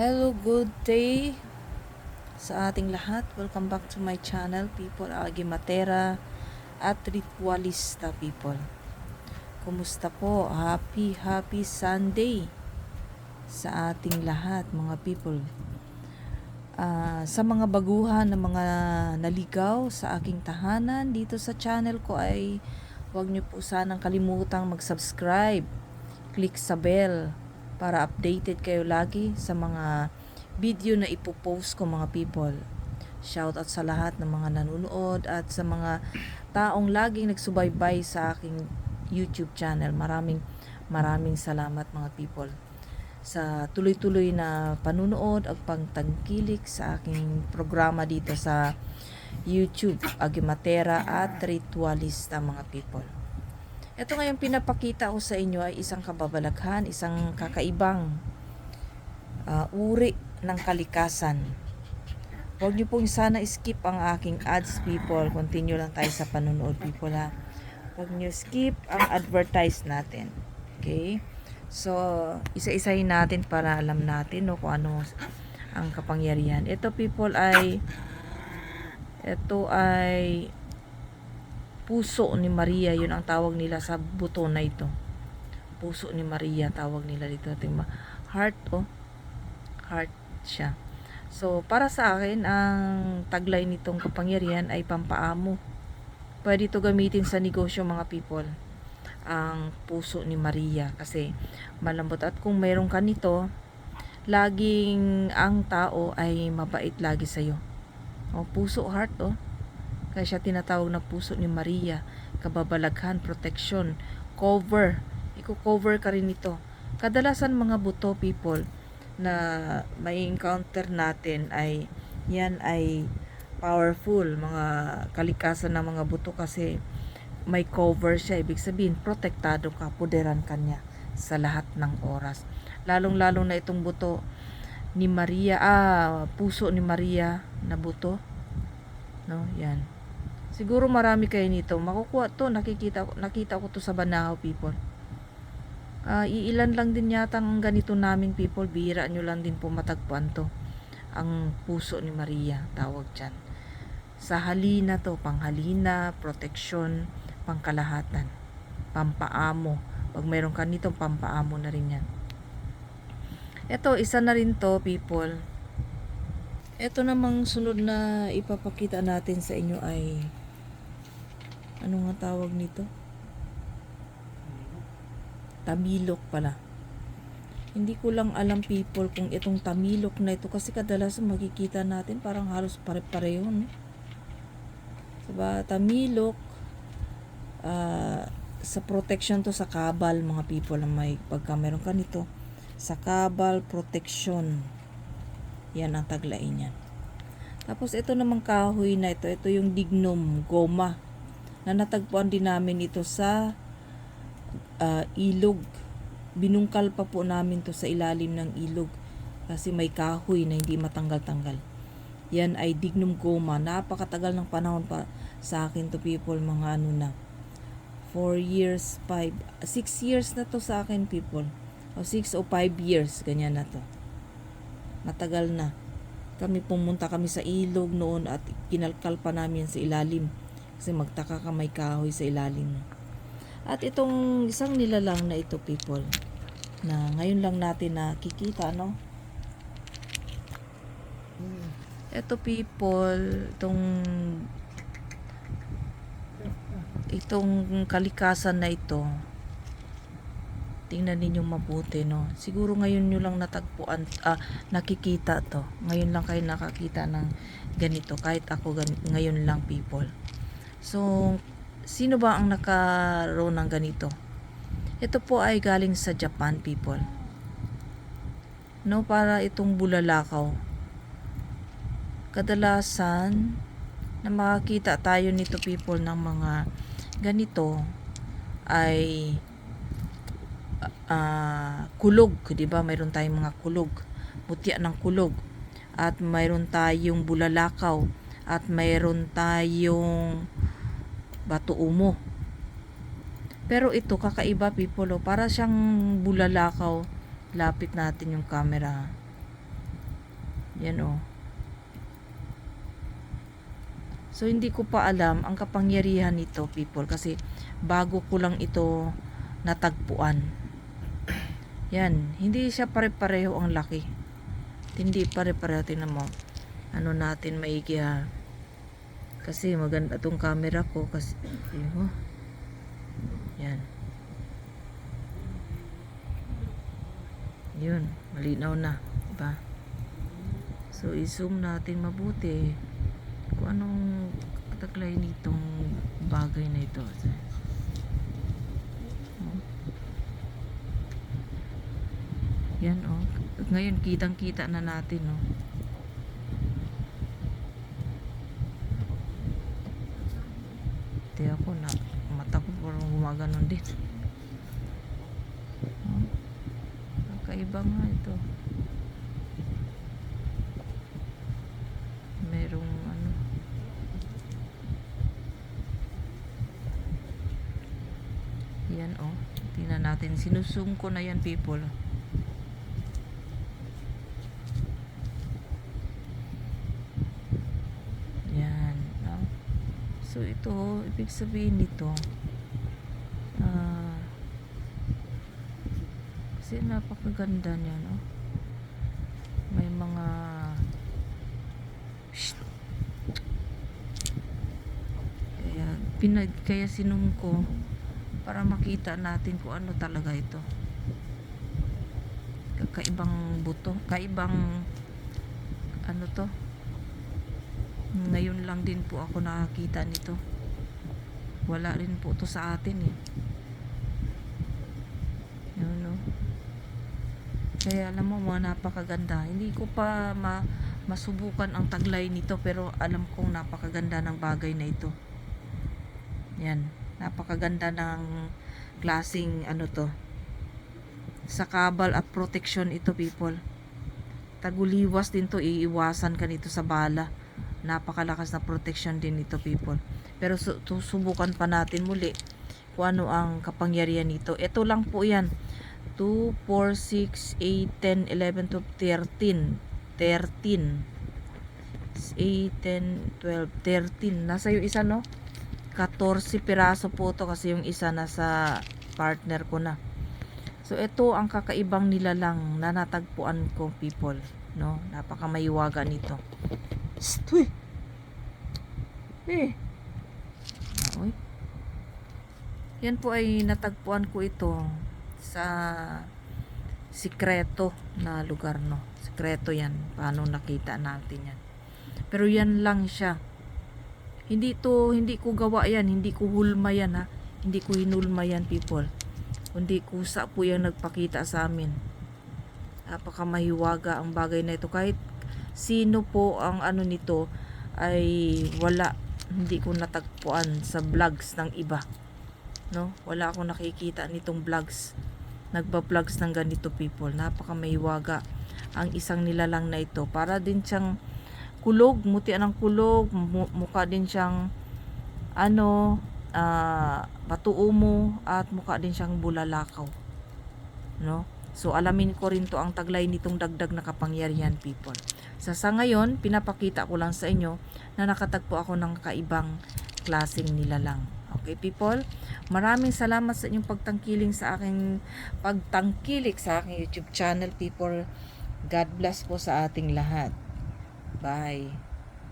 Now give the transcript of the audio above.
Hello, good day sa ating lahat. Welcome back to my channel, people. Agimatera at Ritualista, people. Kumusta po? Happy, happy Sunday sa ating lahat, mga people. Ah, sa mga baguhan na mga naligaw sa aking tahanan dito sa channel ko ay huwag niyo po sanang kalimutang mag-subscribe. Click sa bell para updated kayo lagi sa mga video na ipopost ko mga people. Shout out sa lahat ng mga nanonood at sa mga taong laging nagsubaybay sa aking YouTube channel. Maraming maraming salamat mga people sa tuloy-tuloy na panunood at pagtangkilik sa aking programa dito sa YouTube, Agimatera at Ritualista mga people. Ito ngayon pinapakita ko sa inyo ay isang kababalaghan, isang kakaibang ah, uri ng kalikasan. Huwag niyo pong sana skip ang aking ads people. Continue lang tayo sa panunood people ha. Huwag niyo skip ang advertise natin. Okay? So, isa-isahin natin para alam natin no, kung ano ang kapangyarihan. Ito people ay ito ay puso ni Maria, yun ang tawag nila sa buto na ito. Puso ni Maria tawag nila dito. Tingnan mo. Heart oh. Heart siya. So, para sa akin, ang taglay nitong kapangyarihan ay pampaamo. Pwede ito gamitin sa negosyo mga people. Ang puso ni Maria. Kasi malambot. At kung meron ka nito, laging ang tao ay mabait lagi sa'yo. O, puso, heart, oh. Kaya siya tinatawag na puso ni Maria. Kababalaghan, protection, cover. Iko-cover ka rin ito. Kadalasan mga buto people na may encounter natin ay yan ay powerful mga kalikasan ng mga buto kasi may cover siya ibig sabihin protektado ka puderan kanya sa lahat ng oras lalong lalong na itong buto ni Maria ah puso ni Maria na buto no yan siguro marami kayo nito. Makukuha to nakikita nakita ko to sa Banahaw people. Ah, iilan lang din yata ang ganito naming people. Bihira nyo lang din po matagpuan to. Ang puso ni Maria tawag dyan. Sa halina to panghalina proteksyon pangkalahatan. Pampaamo. Pag meron ka nito pampaamo na rin yan. Ito isa na rin to people. Ito namang sunod na ipapakita natin sa inyo ay ano nga tawag nito? Tamilok pala. Hindi ko lang alam people kung itong tamilok na ito. Kasi kadalasan makikita natin parang halos pare-pareho no? diba? Tamilok ah, sa protection to sa kabal mga people ang may pagka meron ka nito. Sa kabal protection. Yan ang taglain niyan. Tapos ito namang kahoy na ito. Ito yung dignum goma na natagpuan din namin ito sa ah, ilog binungkal pa po namin to sa ilalim ng ilog kasi may kahoy na hindi matanggal-tanggal. Yan ay dignum goma. Napakatagal ng panahon pa sa akin to people mga ano na. 4 years, 5, 6 years na to sa akin people. O 6 o 5 years, ganyan na to. Matagal na. Kami pumunta kami sa ilog noon at kinalkal pa namin sa ilalim. Kasi magtaka ka may kahoy sa ilalim. At itong isang nilalang na ito people na ngayon lang natin nakikita no. Ito people, itong itong kalikasan na ito. Tingnan ninyo mabuti no. Siguro ngayon nyo lang natagpuan ah, nakikita to. Ngayon lang kayo nakakita ng ganito kahit ako gan- ngayon lang people. So sino ba ang nakaroon ng ganito? Ito po ay galing sa Japan people. No, para itong bulalakaw. Kadalasan na makakita tayo nito people ng mga ganito ay ah, kulog, 'di ba? Mayroon tayong mga kulog, mutya ng kulog. At mayroon tayong bulalakaw at mayroon tayong bato umo. Pero ito kakaiba people, oh. para siyang bulalakaw. Lapit natin yung camera. Yan oh. So hindi ko pa alam ang kapangyarihan nito people kasi bago ko lang ito natagpuan. Yan, hindi siya pare-pareho ang laki. Hindi pare-pareho tingnan mo. Ano natin maigi ha. Kasi maganda tong camera ko kasi yun, oh. Yan. Yun, malinaw na, diba? So i-zoom natin mabuti kung anong taglay nitong bagay na ito. Yan oh. Ngayon kitang-kita na natin oh. Hindi ako na mata ko parang Oh. Kakaiba nga ito. Merong ano. Yan oh. Tingnan natin. Sinusum ko na yan people. Yan. No? So ito, ibig sabihin nito, ah, kasi napakaganda niya, no? May mga, kaya, pinag, kaya sinum ko, para makita natin kung ano talaga ito. Kakaibang buto, kaibang, ano to, ngayon lang din po ako nakakita nito. Wala rin po to sa atin eh. Yun, no? Kaya alam mo mga napakaganda. Hindi ko pa ma masubukan ang taglay nito pero alam kong napakaganda ng bagay na ito. Yan. Napakaganda ng klasing ano to. Sa kabal at protection ito people. Taguliwas din to. Iiwasan ka nito sa bala napakalakas na protection din ito people pero su- tu- subukan pa natin muli kung ano ang kapangyarihan nito ito lang po yan 2, 4, 6, 8, 10, 11, 12, 13 13 8, 10, 12, 13 nasa yung isa no 14 piraso po to kasi yung isa nasa partner ko na so ito ang kakaibang nilalang na natagpuan ko people no napakamayiwaga nito Stoy. Eh. Ah, Oy. Yan po ay natagpuan ko ito sa sikreto na lugar no. Sikreto yan. Paano nakita natin yan. Pero yan lang siya. Hindi to, hindi ko gawa yan. Hindi ko hulma yan ha. Hindi ko hinulma yan people. Kundi kusa po yung nagpakita sa amin. Napakamahiwaga ang bagay na ito. Kahit sino po ang ano nito ay wala hindi ko natagpuan sa vlogs ng iba no? Wala akong nakikita nitong vlogs. Nagba-vlogs ng ganito people. Napaka mahiwaga ang isang nilalang na ito. Para din siyang kulog mutian ng kulog mu- mukha din siyang ano ah mo at mukha din siyang bulalakaw. No? So alamin ko rin to ang taglay nitong dagdag na kapangyarihan people. Sa sa ngayon, pinapakita ko lang sa inyo na nakatagpo ako ng kaibang klaseng nilalang. Okay people, maraming salamat sa inyong pagtangkiling sa aking pagtangkilik sa aking YouTube channel people. God bless po sa ating lahat. Bye.